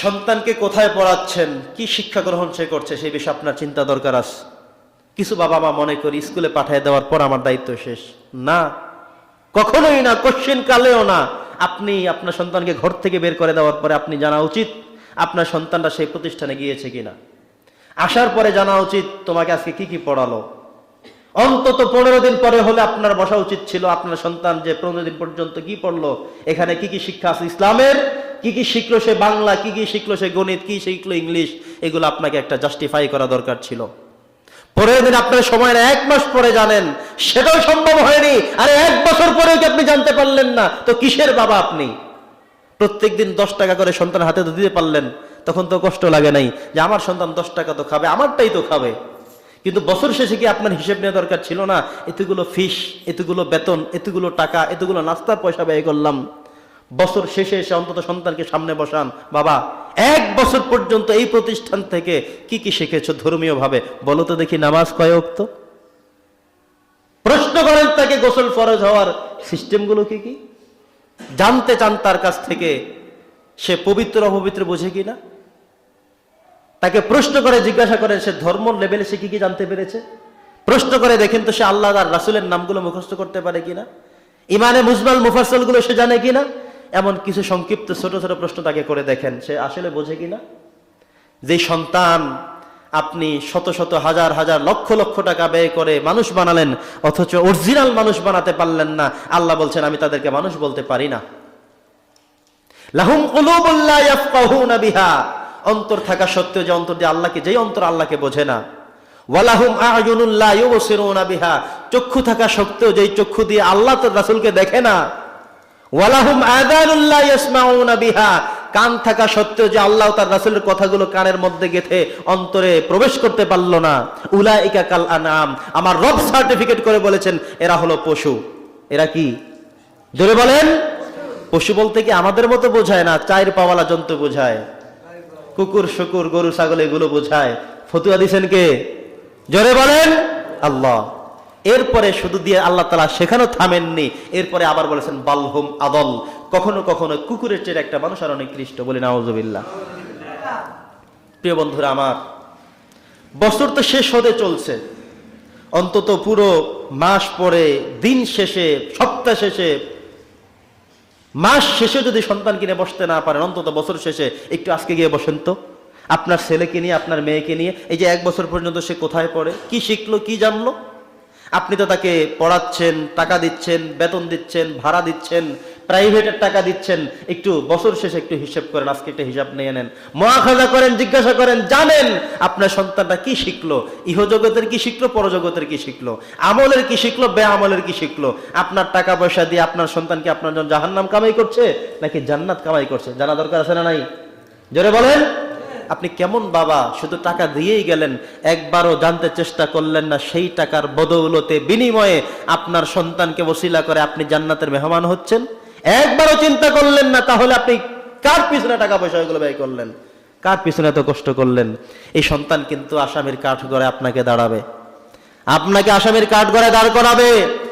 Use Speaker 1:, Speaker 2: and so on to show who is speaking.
Speaker 1: সন্তানকে কোথায় পড়াচ্ছেন? কি শিক্ষা গ্রহণ সে করছে? সেই বিষয়ে আপনার চিন্তা দরকার আছে? কিছু বাবা মা মনে করি স্কুলে পাঠিয়ে দেওয়ার পর আমার দায়িত্ব শেষ। না, কখনোই না কোশ্চেন কালেও না। আপনি আপনার সন্তানকে ঘর থেকে বের করে দেওয়ার পরে আপনি জানা উচিত আপনার সন্তানটা সেই প্রতিষ্ঠানে গিয়েছে কিনা। আসার পরে জানা উচিত তোমাকে আজকে কি কি পড়ালো। অন্তত পনেরো দিন পরে হলে আপনার বসা উচিত ছিল আপনার সন্তান যে পনেরো দিন পর্যন্ত কি পড়ল, এখানে কি কি শিক্ষা আছে? ইসলামের কি কি শিখলো সে বাংলা, কি কি শিখলো সে গণিত, কি শিখলো ইংলিশ, এগুলো আপনাকে একটা জাস্টিফাই করা দরকার ছিল। পরের দিন আপনার সময়ের এক মাস পরে জানেন, সেটাও সম্ভব হয়নি। আরে এক বছর পরেও কি আপনি জানতে পারলেন না? তো কিসের বাবা আপনি? প্রত্যেক দিন দশ টাকা করে সন্তান হাতে তো দিতে পারলেন, তখন তো কষ্ট লাগে নাই যে আমার সন্তান দশ টাকা তো খাবে, আমারটাই তো খাবে। কিন্তু বছর শেষে কি আপনার হিসেব নেওয়া দরকার ছিল না? এতগুলো ফিস, এতগুলো বেতন, এতগুলো টাকা, এতগুলো নাস্তার পয়সা ব্যয় করলাম। বছর শেষে এসে অন্তত সন্তানকে সামনে বসান। বাবা, এক বছর পর্যন্ত এই প্রতিষ্ঠান থেকে কি কি শিখেছ ধর্মীয় ভাবে বলো তো দেখি নামাজ কয় অক্ত প্রশ্ন করেন তাকে গোসল ফরজ হওয়ার সিস্টেমগুলো কি কি? জানতে চান তার কাছ থেকে, সে পবিত্র অপবিত্র বোঝে কিনা? তাকে প্রশ্ন করে, জিজ্ঞাসা করেন সে ধর্ম লেভেলে সে কি কি জানতে পেরেছে? প্রশ্ন করে, দেখেন তো সে আল্লাহ আর রাসুলের নামগুলো মুখস্থ করতে পারে কিনা? ইমানে মুজমাল মুফাসলগুলো সে জানে কিনা? এমন কিছু সংক্ষিপ্ত ছোট ছোট প্রশ্ন তাকে করে দেখেন। সে আসলে বোঝে কিনা? যে সন্তান আপনি শত শত হাজার হাজার লক্ষ লক্ষ টাকা ব্যয় করে মানুষ বানালেন, অথচ অরিজিনাল মানুষ বানাতে পারলেন না। আল্লাহ বলছেন, আমি তাদেরকে মানুষ বলতে পারি না। অন্তর থাকা সত্ত্বেও যে অন্তর দিয়ে আল্লাহকে, যেই অন্তর আল্লাহকে বোঝে না। চক্ষু থাকা সত্ত্বেও যেই চক্ষু দিয়ে আল্লাহ তো রাসুলকে দেখে না ওয়ালাহুম আযানুল্লাহ ইয়াসমাউনা কান থাকা সত্ত্বেও যে আল্লাহ তার রাসূলের কথাগুলো কানের মধ্যে গেথে অন্তরে প্রবেশ করতে পারল না। উলাইকা কাল আনাম আমার রব সার্টিফিকেট করে বলেছেন, এরা হলো পশু। এরা কি? জোরে বলেন। পশু বলতে কি আমাদের মতো বোঝায় না? চায়ের পাওয়ালা জন্তু বোঝায়। কুকুর, শুকুর, গরু, ছাগল, এগুলো বোঝায়। ফতুয়া দিছেন কে? জোরে বলেন। আল্লাহ। এরপরে শুধু দিয়ে আল্লাহ তালা সেখানেও থামেননি। এরপরে আবার বলেছেন বালহুম আদল। কখনো কখনো কুকুরের চেয়ে একটা মানুষ আর অনেক খ্রিস্ট বলি নাউজুবিল্লাহ। প্রিয় বন্ধুরা আমার, বছর তো শেষ হতে চলছে। অন্তত পুরো মাস পরে, দিন শেষে, সপ্তাহ শেষে, মাস শেষে যদি সন্তান কিনে বসতে না পারেন, অন্তত বছর শেষে একটু আজকে গিয়ে বসেন তো। আপনার ছেলেকে নিয়ে, আপনার মেয়েকে নিয়ে, এই যে এক বছর পর্যন্ত সে কোথায় পড়ে, কি শিখলো, কি জানলো? আপনি তো তাকে পড়াচ্ছেন, টাকা দিচ্ছেন, বেতন দিচ্ছেন, ভাড়া দিচ্ছেন প্রাইভেটের টাকা দিচ্ছেন, একটু বছর শেষে একটু হিসেব করেন, আজকে একটা হিসাব নিয়ে নেন। মহাখাজা করেন, জিজ্ঞাসা করেন, জানেন আপনার সন্তানটা কি শিখলো, ইহজগতের কি শিখলো, পরজগতের কি শিখলো, আমলের কি শিখলো বে আমলের কি শিখলো, আপনার টাকা পয়সা দিয়ে আপনার সন্তানকে আপনার জন্য জাহান্নাম কামাই করছে, নাকি জান্নাত কামাই করছে? জানা দরকার আছে না নাই? জোরে বলেন। আপনি কেমন বাবা? শুধু টাকা দিয়েই গেলেন, একবারও জানতে চেষ্টা করলেন না, সেই টাকার বদৌলতে, বিনিময়ে আপনার সন্তানকে বসিলা করে আপনি জান্নাতের মেহমান হচ্ছেন। একবারও চিন্তা করলেন না, তাহলে আপনি কার পিছনে টাকা পয়সা এগুলো ব্যয় করলেন? কার পিছনে এত কষ্ট করলেন? এই সন্তান কিন্তু আসামির কাঠ গড়ে আপনাকে দাঁড়াবে। আপনাকে আসামির কাঠ গড়ে দাঁড় করাবে।